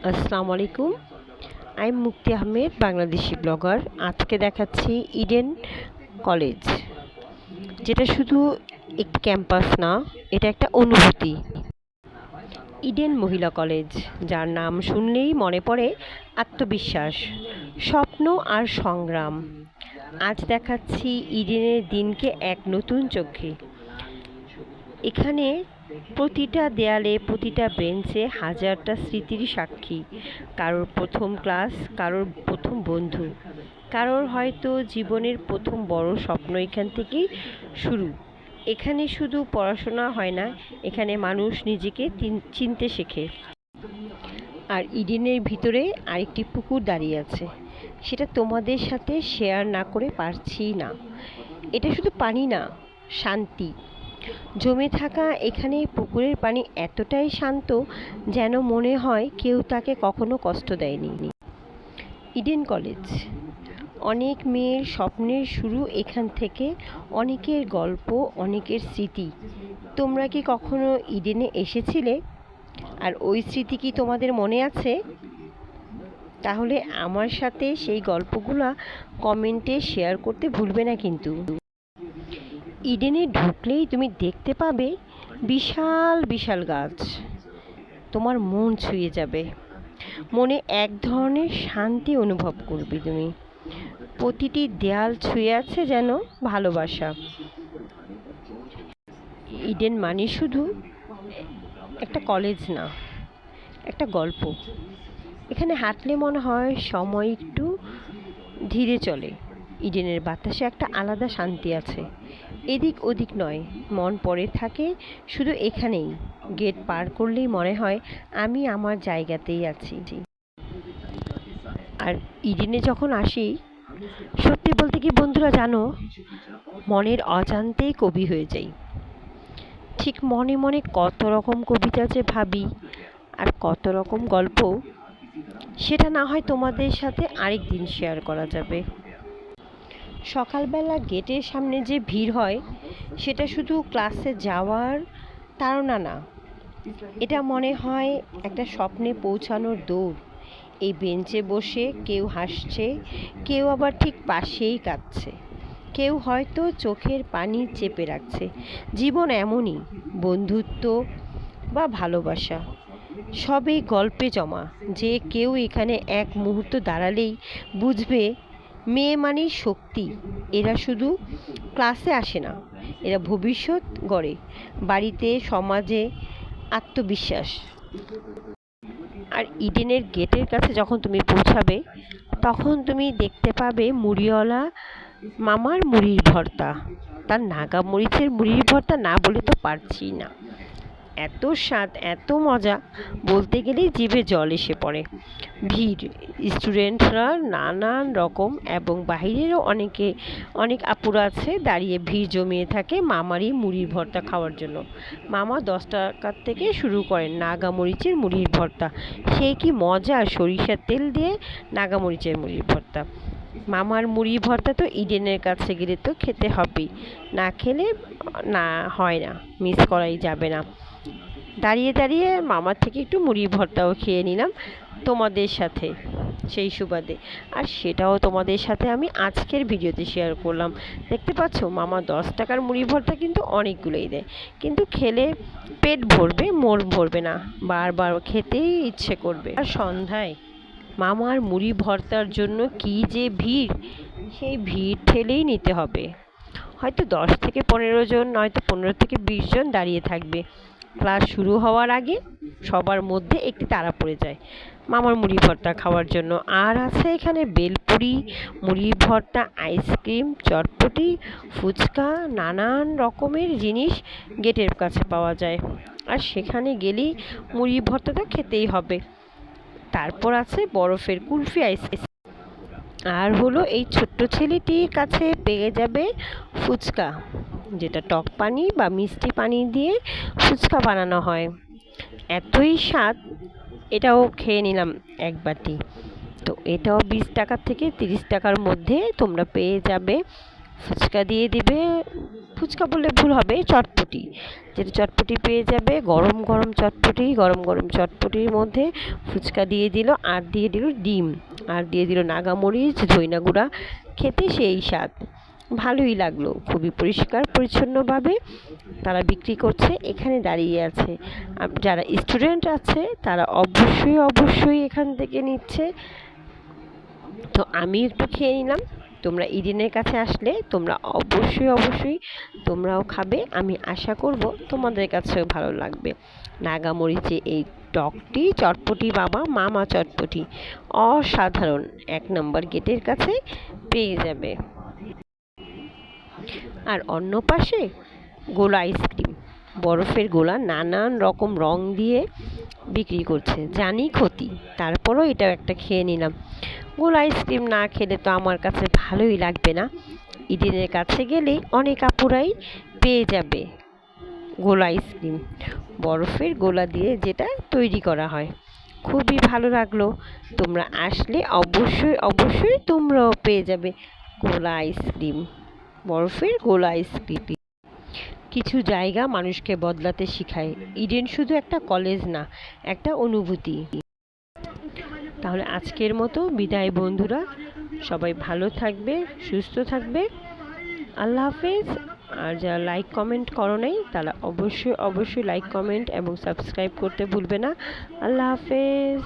আসসালামু আলাইকুম। I am মুক্তি আহমেদ, বাংলাদেশি ব্লগার। আজকে দেখাচ্ছি ইডেন কলেজ যেটা শুধু একটি ক্যাম্পাস না, এটা একটা অনুভূতি। ইডেন মহিলা কলেজ, যার নাম শুনলেই মনে পড়ে আত্মবিশ্বাস, স্বপ্ন আর সংগ্রাম। আজ দেখাচ্ছি ইডেনের দিনকে এক নতুন চোখে। এখানে প্রতিটা দেয়ালে, প্রতিটা বেঞ্চে হাজারটা স্মৃতির সাক্ষী। কারোর প্রথম ক্লাস, কারোর প্রথম বন্ধু। কারোর হয়তো জীবনের প্রথম বড় স্বপ্ন এখান থেকেই শুরু। এখানে শুধু পড়াশোনা হয় না, এখানে মানুষ নিজেকে চিনতে শেখে। আর ইডেনের ভিতরে আরেকটি পুকুর দাঁড়িয়ে আছে। সেটা তোমাদের সাথে শেয়ার না করে পারছি না। এটা শুধু পানি না, শান্তি। জমে থাকা এখানে পুকুরের পানি এতটাই শান্ত যেন মনে হয় কেউ তাকে কখনো কষ্ট দেয়নি। ইডেন কলেজ। অনেক মেয়ের স্বপ্নের শুরু এখান থেকে, অনেকের গল্প, অনেকের স্মৃতি। তোমরা কি কখনো ইডেনে এসেছিলে? আর ওই স্মৃতি কি তোমাদের মনে আছে? তাহলে আমার সাথে সেই গল্পগুলো কমেন্টে শেয়ার করতে ভুলবে না কিন্তু। ইডেনে ঢুকলেই তুমি দেখতে পাবে বিশাল বিশাল গাছ। তোমার মন ছুঁয়ে যাবে। মনে এক ধরনের শান্তি অনুভব করবে তুমি। প্রতিটি দেয়াল ছুঁয়ে আছে যেন ভালোবাসা। ইডেন মানে শুধু একটা কলেজ না, একটা গল্প। এখানে হাঁটলে মনে হয় সময় একটু ধীরে চলে। ইডেনের বাতাসে একটা আলাদা শান্তি আছে। এদিক ওদিক নয়, মন পড়ে থাকে শুধু এখানেই। গেট পার করলেই মনে হয় আমি আমার জায়গাতেই আছি। আর ইডেনে যখন আসি, সত্যি বলতে কি বন্ধুরা জানো, মনের অজান্তেই কবি হয়ে যাই। ঠিক মনে মনে কত রকম কবিতা যে ভাবি আর কত রকম গল্প, সেটা না হয় তোমাদের সাথে আরেক দিন শেয়ার করা যাবে। সকালবেলা গেটের সামনে যে ভিড় হয়, সেটা শুধু ক্লাসে যাওয়ার তাড়না না। এটা মনে হয় একটা স্বপ্নে পৌঁছানোর দৌড়। এই বেঞ্চে বসে কেউ হাসছে, কেউ আবার ঠিক পাশেই কাঁদছে। কেউ হয়তো চোখের পানি চেপে রাখছে। জীবন এমনই, বন্ধুত্ব বা ভালোবাসা। সবই গল্পে জমা। যে কেউ এখানে এক মুহূর্ত দাঁড়ালেই বুঝবে মেয়ে মানেই শক্তি। এরা শুধু ক্লাসে আসে না, এরা ভবিষ্যৎ গড়ে, বাড়িতে, সমাজে আত্মবিশ্বাস। আর ইডেনের গেটের কাছে যখন তুমি পৌঁছাবে, তখন তুমি দেখতে পাবে মুড়িওয়ালা মামার মুড়ির ভর্তা। তার নাগা মরিচের মুড়ির ভর্তা না বলে তো পারছি না। এত স্বাদ, এত মজা। বলতে গেলেই জিভে জল এসে পড়ে। ভিড়। স্টুডেন্টরা নানান রকম এবং বাহিরেরও অনেকে, অনেক আপুরা আছে দাঁড়িয়ে ভিড় জমিয়ে থাকে মামারই মুড়ির ভর্তা খাওয়ার জন্য। মামা দশ টাকার থেকে শুরু করেন নাগামরিচের মুড়ির ভর্তা। সে কি মজা সরিষার তেল দিয়ে নাগামরিচের মুড়ির ভর্তা। মামার মুড়ি ভর্তা তো ইডেনের কাছে গেলে তো খেতে হবেই। না খেলে না, হয় না মিস করাই যাবে না। দাঁড়িয়ে দাঁড়িয়ে মামার থেকে একটু মুড়ি ভর্তাও খেয়ে নিলাম তোমাদের সাথে সেই সুবাদে। আর সেটাও তোমাদের সাথে আমি আজকের ভিডিওতে শেয়ার করলাম। দেখতে পাচ্ছ, মামা দশ টাকার মুড়ি ভর্তা কিন্তু অনেকগুলোই দেয়। কিন্তু খেলে পেট ভরবে, মন ভরবে না, বারবার খেতেই ইচ্ছে করবে। আর সন্ধ্যায় মামার মুড়ি ভর্তার জন্য কী যে ভিড়, সেই ভিড় ঠেলেই নিতে হবে। হয়তো দশ থেকে পনেরো জন, নয়তো পনেরো থেকে বিশ জন দাঁড়িয়ে থাকবে। ক্লাস শুরু হওয়ার আগে সবার মধ্যে একটি তারা পড়ে যায়। মামার মুড়ি ভর্তা খাওয়ার জন্য। আর আছে এখানে বেলপুরি, মুড়ি ভর্তা, আইসক্রিম, চটপটি, ফুচকা, নানান রকমের জিনিস গেটের কাছে পাওয়া যায়। আর সেখানে গেলেই মুড়ি ভর্তাটা খেতেই হবে। তারপর আছে বরফের কুলফি আইসক্রিম আর হলো এই ছোট্ট ছেলেটির কাছে পেয়ে যাবে ফুচকা, যেটা টক পানি বা মিষ্টি পানি দিয়ে ফুচকা বানানো হয়। এতই স্বাদ, এটাও খেয়ে নিলাম এক বাটি। তো এটাও বিশ টাকা থেকে তিরিশ টাকার মধ্যে তোমরা পেয়ে যাবে। ফুচকা দিয়ে দিবে। ফুচকা বললে ভুল হবে, চটপটি। যেটা চটপটি পেয়ে যাবে, গরম গরম চটপটি, গরম গরম চটপটির মধ্যে ফুচকা দিয়ে দিল, আর দিয়ে দিল ডিম। আর দিয়ে দিল নাগামরিচ, ধইনা গুঁড়া, খেতে সেই স্বাদ। ভালোই লাগল, খুবই পরিষ্কার, পরিচ্ছন্নভাবে তারা বিক্রি করছে, এখানে দাঁড়িয়ে আছে। যারা স্টুডেন্ট আছে, তারা অবশ্যই অবশ্যই এখান থেকে নিচ্ছে। তো আমি একটু খেয়ে নিলাম। তোমরা ইডেনের কাছে আসলে তোমরা অবশ্যই অবশ্যই তোমরাও খাবে। আমি আশা করব তোমাদের কাছেও ভালো লাগবে। নাগামরিচে এই টকটি, চটপটি বাবা, মামা চটপটি অসাধারণ। এক নম্বর গেটের কাছে পেয়ে যাবে। আর অন্য পাশে গোলা আইসক্রিম বরফের গোলা নানান রকম রং দিয়ে বিক্রি করছে। জানি ক্ষতি, তারপরও এটা একটা খেয়ে নিলাম। গোলা আইসক্রিম না খেলে তো আমার কাছে ভালোই লাগবে না। ইডেনের কাছে গেলেই অনেক আপুরাই পেয়ে যাবে গোলা আইসক্রিম। বরফের গোলা দিয়ে যেটা তৈরি করা হয়। খুবই ভালো লাগল। তোমরা আসলে অবশ্যই অবশ্যই তোমরাও পেয়ে যাবে গোলা আইসক্রিম। বরফের গোলা আইসক্রিম। কিছু জায়গা মানুষকে বদলাতে শেখায়। ইডেন শুধু একটা কলেজ না, একটা অনুভূতি। তাহলে আজকের মতো বিদায় বন্ধুরা, সবাই ভালো থাকবে, সুস্থ থাকবে। আল্লাহ হাফেজ। আর যারা লাইক কমেন্ট করো নাই, তারা অবশ্যই অবশ্যই লাইক কমেন্ট এবং সাবস্ক্রাইব করতে ভুলবে না। আল্লাহ হাফেজ।